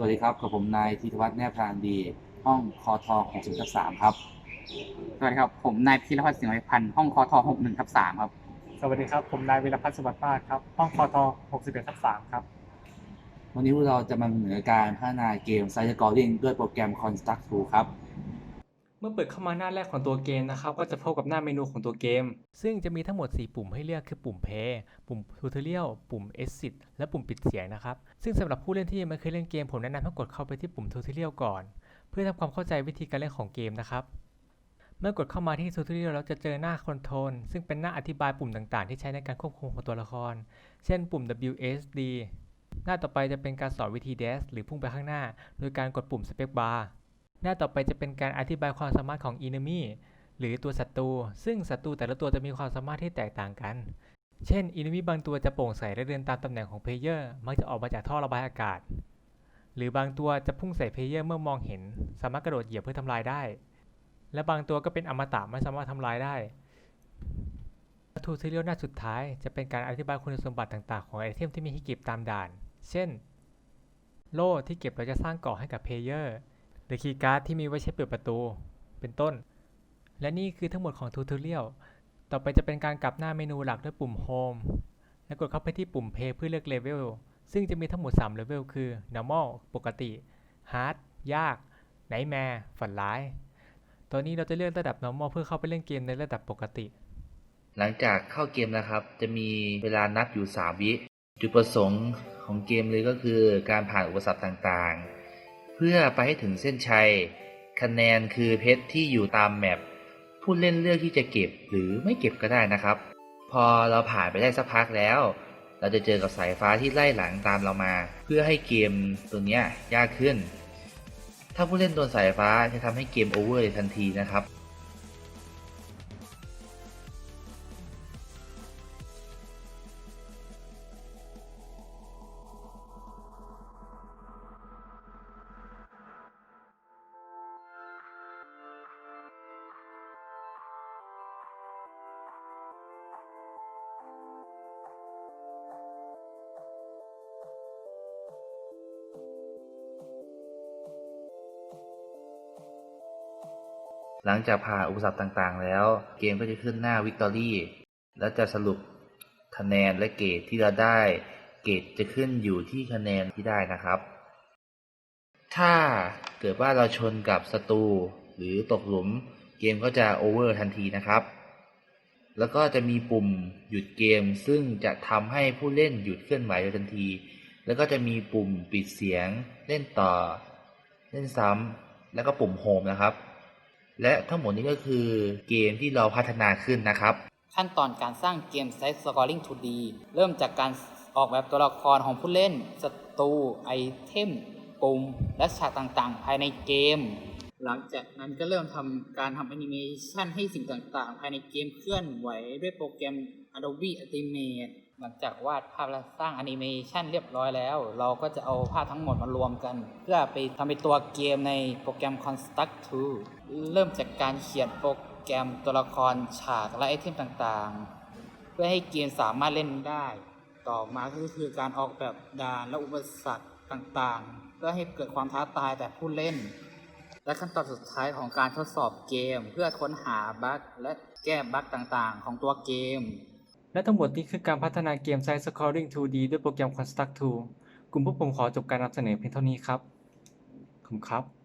สวัสดีครับกับผมนายธีธวัฒน์แนบพรานดี ห้องคอทอง60ทับ3ครับ สวัสดีครับ ผมนายพิรพัฒน์สิงห์วิพันธ์ห้องคอทหกหนึ่งทับสามครับ สวัสดีครับ ผมนายวิรพัฒน์สวัสดิ์มาศครับ ห้องคอท61ทับ3ครับ วันนี้พวกเราจะมาเสนอการพัฒนาเกม Site Scoring ด้วยโปรแกรม Construct Tool ครับ เมื่อเปิดเข้ามาหน้าแรกของตัวเกมนะครับ ก็จะพบกับหน้าเมนูของตัวเกม ซึ่งจะมีทั้งหมด 4 ปุ่มให้เลือกคือปุ่ม Play ปุ่ม Tutorial ปุ่ม Exit และปุ่มปิดเสียงนะครับ ซึ่งสำหรับผู้เล่นที่ยังไม่เคยเล่นเกม ผมแนะนำให้กดเข้าไปที่ปุ่ม Tutorial ก่อน เพื่อทำความเข้าใจวิธีการเล่นของเกมนะครับ เมื่อกดเข้ามาที่ Tutorial เราจะเจอหน้า Control ซึ่งเป็นหน้าอธิบายปุ่มต่างๆ ที่ใช้ในการควบคุมของตัวละคร เช่น ปุ่ม WSD หน้าต่อไปจะเป็นการสอนวิธี Dash หรือพุ่งไปข้างหน้า โดยการกดปุ่ม Space Bar หน้าต่อไปจะเป็นการอธิบายความสามารถของ Enemy หรือตัวศัตรู ซึ่งศัตรูแต่ละตัวจะมีความสามารถที่แตกต่างกัน เช่น Enemy บางตัวจะโปร่งใสและเดินตามตำแหน่งของเพลเยอร์ มักจะออกมาจากท่อระบายอากาศ หรือบางตัวจะพุ่งใส่เพลเยอร์เมื่อมองเห็น สามารถกระโดดเหยียบเพื่อทำลายได้ และบางตัวก็เป็นอมตะไม่สามารถทำลายได้ทูซิเลียลหน้าสุดท้ายจะเป็นการอธิบายคุณสมบัติต่าง ๆ ของไอเทมที่มีให้เก็บตามด่าน เช่น โล่ที่เก็บเราจะสร้างเกาะให้กับเพลเยอร์ หรือคีย์การ์ดที่มีไว้ใช้เปิดประตู เป็นต้น และนี่คือทั้งหมดของทูทอเรียลต่อไปจะเป็นการกลับหน้าเมนูหลักด้วยปุ่ม Home และกดเข้าไปที่ปุ่ม Play เพื่อเลือกเลเวลซึ่งจะมีทั้งหมด3เลเวลคือ Normal ปกติ Hard ยาก Nightmare ฝันร้าย ตอนนี้เราจะเลือกระดับ Normal เพื่อเข้าไปเล่นเกมในระดับปกติ หลังจากเข้าเกมนะครับ จะมีเวลานับอยู่ 3 วิ จุดประสงค์ของเกมเลยก็คือการผ่านอุปสรรคต่างๆ เพื่อไปให้ถึงเส้นชัย คะแนนคือเพชรที่อยู่ตามแมปผู้เล่นเลือกที่จะเก็บหรือไม่เก็บก็ได้นะครับ พอเราผ่านไปได้สักพักแล้ว เราจะเจอกับสายฟ้าที่ไล่หลังตามเรามา เพื่อให้เกมตัวนี้ยากขึ้น ถ้าผู้เล่นโดนสายฟ้าจะทำให้เกมโอเวอร์ทันทีนะครับ หลังจากผ่านอุปสรรคต่างๆ แล้ว เกมก็จะขึ้นหน้าวิกตอรี่และจะสรุปคะแนนและเกรดที่เราได้ เกรดจะขึ้นอยู่ที่คะแนนที่ได้นะครับ ถ้าเกิดว่าเราชนกับศัตรูหรือตกหลุม เกมก็จะโอเวอร์ทันทีนะครับ แล้วก็จะมีปุ่มหยุดเกม ซึ่งจะทำให้ผู้เล่นหยุดเคลื่อนไหวโดยทันที แล้วก็จะมีปุ่มปิดเสียง เล่นต่อ เล่นซ้ำแล้วก็ปุ่มโฮมนะครับ และทั้งหมดนี้ก็คือเกมที่เราพัฒนาขึ้นนะครับ ขั้นตอนการสร้างเกม Site Scoring 2D เริ่มจากการออกแบบตัวละครของผู้เล่นศัตรูไอเทมปุ่มและฉากต่างๆ ภายในเกม หลังจากนั้นก็เริ่มทำการทำแอนิเมชันให้สิ่งต่างๆ ภายในเกมเคลื่อนไหวด้วยโปรแกรม Adobe Animate หลังจากวาดภาพและสร้างแอนิเมชันเรียบร้อยแล้ว เราก็จะเอาภาพทั้งหมดมารวมกัน เพื่อไปทำเป็นตัวเกมในโปรแกรม Construct 2 เริ่มจากการเขียนโปรแกรมตัวละครฉากและไอเทมต่างๆ เพื่อให้เกมสามารถเล่นได้ ต่อมาก็คือการออกแบบด่านและอุปสรรคต่างๆ เพื่อให้เกิดความท้าทายแต่ผู้เล่น และขั้นตอนสุดท้ายของการทดสอบเกม เพื่อค้นหาบั๊กและแก้บั๊กต่างๆ ของตัวเกม และทั้งหมดนี้คือการพัฒนาเกม Side Scoring 2D ด้วยโปรแกรม Construct 2 กลุ่มพวกผมขอจบการนำเสนอเพียงเท่านี้ครับ ขอบคุณครับ